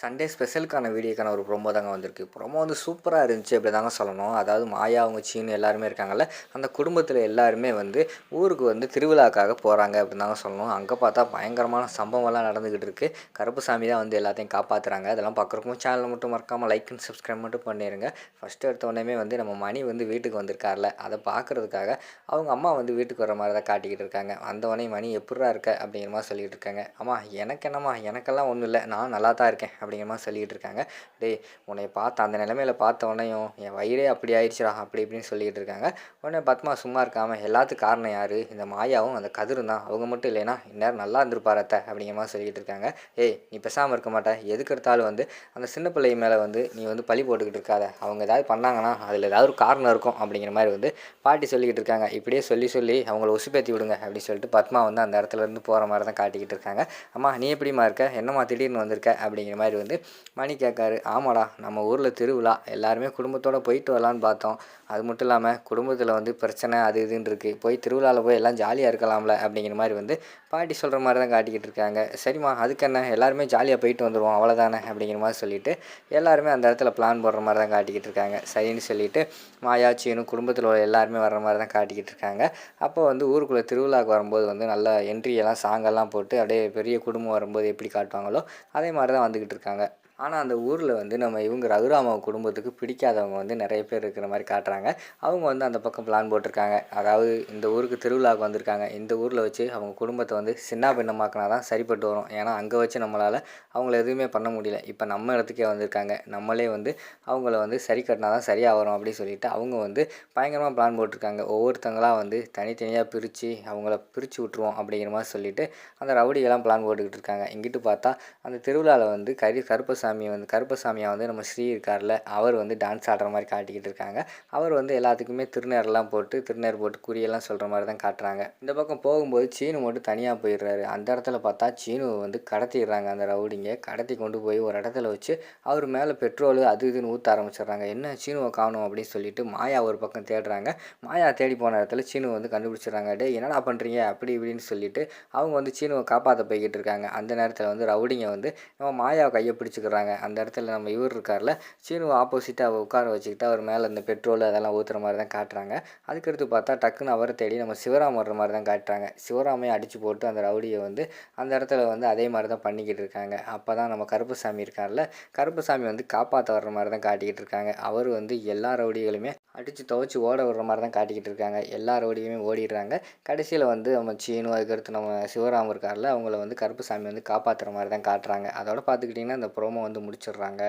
Sunday ஸ்பெஷலுக்கான வீடியோக்கான ஒரு promo தாங்க வந்திருக்கு. ப்ரொமோ வந்து சூப்பராக இருந்துச்சு அப்படி தாங்க சொல்லணும். அதாவது மாயா அவங்க சீனு எல்லாருமே இருக்காங்கல்ல அந்த குடும்பத்தில் எல்லாருமே வந்து ஊருக்கு வந்து திருவிழாக்காக போகிறாங்க அப்படின்னு தாங்க சொல்லணும். அங்கே பார்த்தா பயங்கரமான சம்பவம்லாம் நடந்துக்கிட்டு இருக்குது கருப்புசாமி தான் வந்து எல்லாத்தையும் காப்பாற்றுறாங்க அதெல்லாம் பார்க்குறக்கும் சேனலை மட்டும் மறக்காமல் லைக் அண்ட் சப்ஸ்கிரைப் மட்டும் பண்ணிடுங்க ஃபஸ்ட்டு எடுத்த உடனே வந்து நம்ம மணி வந்து வீட்டுக்கு வந்திருக்கார்ல அதை பார்க்குறதுக்காக அவங்க அம்மா வந்து வீட்டுக்கு வர மாதிரி தான் காட்டிக்கிட்டு இருக்காங்க. அந்த உடனே மணி எப்படா இருக்க? அப்படிங்கிற மாதிரி சொல்லிகிட்டு இருக்காங்க. அம்மா எனக்கு என்னம்மா? எனக்கெல்லாம் ஒன்றும் இல்லை. நான் நல்லா தான் இருக்கேன். அப்படிங்கிற மாதிரி சொல்லிக்கிட்டு இருக்காங்க டேய் உன்னை பார்த்த அந்த நிலமையில பார்த்த உடனேயும் என் வயிறே அப்படி ஆயிடுச்சுடா அப்படி இப்படின்னு சொல்லிக்கிட்டு இருக்காங்க உடனே பத்மா சும்மா இருக்காமல் எல்லாத்துக்கும் காரணம் யார்? இந்த மாயாவும் அந்த கதிரும் தான். அவங்க மட்டும் இல்லைன்னா இந்நேரம் நல்லா இருந்திருப்பார் அத்தை அப்படிங்கிற மாதிரி சொல்லிக்கிட்டு இருக்காங்க ஏய் நீ பேசாமல் இருக்க மாட்டேன் எதுக்கு எடுத்தாலும் வந்து அந்த சின்ன பிள்ளை மேலே வந்து நீ வந்து பழி போட்டுக்கிட்டு இருக்காத. அவங்க ஏதாவது பண்ணாங்கன்னா அதில் ஏதாவது ஒரு காரணம் இருக்கும் அப்படிங்கிற மாதிரி வந்து பாட்டி சொல்லிக்கிட்டு இருக்காங்க இப்படியே சொல்லி சொல்லி அவங்கள உசுப்பேத்தி விடுங்க அப்படின்னு சொல்லிட்டு பத்மா வந்து அந்த இடத்துல இருந்து போகிற மாதிரி தான் காட்டிக்கிட்டு இருக்காங்க அம்மா நீ எப்படிமா இருக்க? என்னம்மா திடீர்னு வந்திருக்க? அப்படிங்கிற மாதிரி வந்து மணி கேட்காரு ஆமாடா நம்ம ஊரில் திருவிழா எல்லாருமே குடும்பத்தோடு போயிட்டு வரலான்னு பார்த்தோம். அது மட்டும் இல்லாமல் குடும்பத்தில் வந்து பிரச்சனை அது இதுன்னு இருக்குது போய் திருவிழாவில் போய் எல்லாம் ஜாலியாக இருக்கலாம்ல? அப்படிங்கிற மாதிரி வந்து பாட்டி சொல்கிற மாதிரி தான் காட்டிக்கிட்டு இருக்காங்க. சரிம்மா அதுக்கு என்ன? எல்லாருமே ஜாலியாக போயிட்டு வந்துடுவோம் அவ்வளோதானே அப்படிங்கிற மாதிரி சொல்லிட்டு எல்லாருமே அந்த இடத்துல பிளான் போடுற மாதிரி தான் காட்டிக்கிட்டு இருக்காங்க. சரின்னு சொல்லிட்டு மாயா குடும்பத்தில் உள்ள எல்லாருமே வர்ற மாதிரி தான் காட்டிக்கிட்டு இருக்காங்க. அப்போ வந்து ஊருக்குள்ளே திருவிழாவுக்கு வரும்போது வந்து நல்ல என்ட்ரியெல்லாம் சாங்கெல்லாம் போட்டு அப்படியே பெரிய குடும்பம் வரும்போது எப்படி காட்டுவாங்களோ அதே மாதிரி தான் வந்துக்கிட்டு இருக்காங்க. இருக்காங்க ஆனால் அந்த ஊரில் வந்து நம்ம இவங்க ரகுராம குடும்பத்துக்கு பிடிக்காதவங்க வந்து நிறைய பேர் இருக்கிற மாதிரி காட்டுறாங்க. அவங்க வந்து அந்த பக்கம் பிளான் போட்டிருக்காங்க. அதாவது இந்த ஊருக்கு திருவிழாவுக்கு வந்திருக்காங்க. இந்த ஊரில் வச்சு அவங்க குடும்பத்தை வந்து சின்ன பின்னமாக்கினா தான் சரிப்பட்டு வரும். ஏன்னா அங்கே வச்சு நம்மளால் அவங்கள எதுவுமே பண்ண முடியல. இப்போ நம்ம இடத்துக்கே வந்திருக்காங்க. நம்மளே வந்து அவங்கள வந்து சரி கட்டினா தான் சரியாக வரும் அப்படின்னு சொல்லிட்டு அவங்க வந்து பயங்கரமாக பிளான் போட்டிருக்காங்க. ஒவ்வொருத்தங்களாக வந்து தனித்தனியாக பிரித்து அவங்கள பிரித்து விட்ருவோம் அப்படிங்கிற மாதிரி சொல்லிவிட்டு அந்த ரவுடிகளாம் பிளான் போட்டுக்கிட்டு இருக்காங்க. இங்கிட்டு பார்த்தா அந்த திருவிழாவில் வந்து கரி சாமி வந்து கருப்பசாமியாக வந்து நம்ம ஸ்ரீ இருக்கார்ல அவர் வந்து டான்ஸ் ஆடுற மாதிரி காட்டிக்கிட்டு இருக்காங்க. அவர் வந்து எல்லாத்துக்குமே திருநேரெல்லாம் போட்டு திருநேர் போட்டு குறியெல்லாம் சொல்கிற மாதிரி தான் காட்டுறாங்க. இந்த பக்கம் போகும்போது சீனு மட்டும் தனியாக போயிடுறாரு. அந்த இடத்துல பார்த்தா சீனு வந்து கடத்திடுறாங்க அந்த ரவுடிங்க. கடத்தி கொண்டு போய் ஒரு இடத்துல வச்சு அவர் மேலே பெட்ரோல் அது இதுன்னு ஊற்ற ஆரம்பிச்சிடுறாங்க. என்ன சீனுவை காணும் அப்படின்னு சொல்லிட்டு மாயா ஒரு பக்கம் தேடுறாங்க. மாயா தேடி போன இடத்துல சீனு வந்து கண்டுபிடிச்சிடுறாங்க. டே என்னடா பண்ணுறீங்க அப்படி இப்படின்னு சொல்லிட்டு அவங்க வந்து சீனுவை காப்பாற்ற போய்கிட்டு இருக்காங்க. அந்த நேரத்தில் வந்து ரவுடிங்க வந்து நம்ம மாயாவை கையை பிடிச்சிக்கிறாங்க அந்த இடத்துல நம்ம இவர் இருக்கார்ல சீனுவை ஆப்போசிட்டாக உட்கார வச்சுக்கிட்டு அவர் மேலே இந்த பெட்ரோல் அதெல்லாம் ஊற்றுற மாதிரி தான் காட்டுறாங்க. அதுக்கடுத்து பார்த்தா டக்குன்னு அவரை தேடி நம்ம சிவராம் வர்ற மாதிரி தான் காட்டுறாங்க. சிவராமையை அடித்து போட்டு அந்த ரவுடியை வந்து அந்த இடத்துல வந்து அதே மாதிரி தான் பண்ணிக்கிட்டு இருக்காங்க. அப்போ தான் நம்ம கருப்புசாமி இருக்கார்ல கருப்புசாமி வந்து காப்பாற்ற வர்ற மாதிரி தான் காட்டிக்கிட்டு இருக்காங்க. அவர் வந்து எல்லா ரவுடிகளுமே அடித்து துவச்சி ஓட விடுற மாதிரி தான் காட்டிக்கிட்டு இருக்காங்க. எல்லா ரவுடியுமே ஓடிடுறாங்க. கடைசியில் வந்து நம்ம சீனு அதுக்கடுத்து நம்ம சிவராம் இருக்கார்ல அவங்கள வந்து கருப்புசாமி வந்து காப்பாற்றுற மாதிரி தான் காட்டுறாங்க. அதோட பார்த்துக்கிட்டிங்கன்னா இந்த ப்ரோமோ வந்து முடிச்சிடுறாங்க.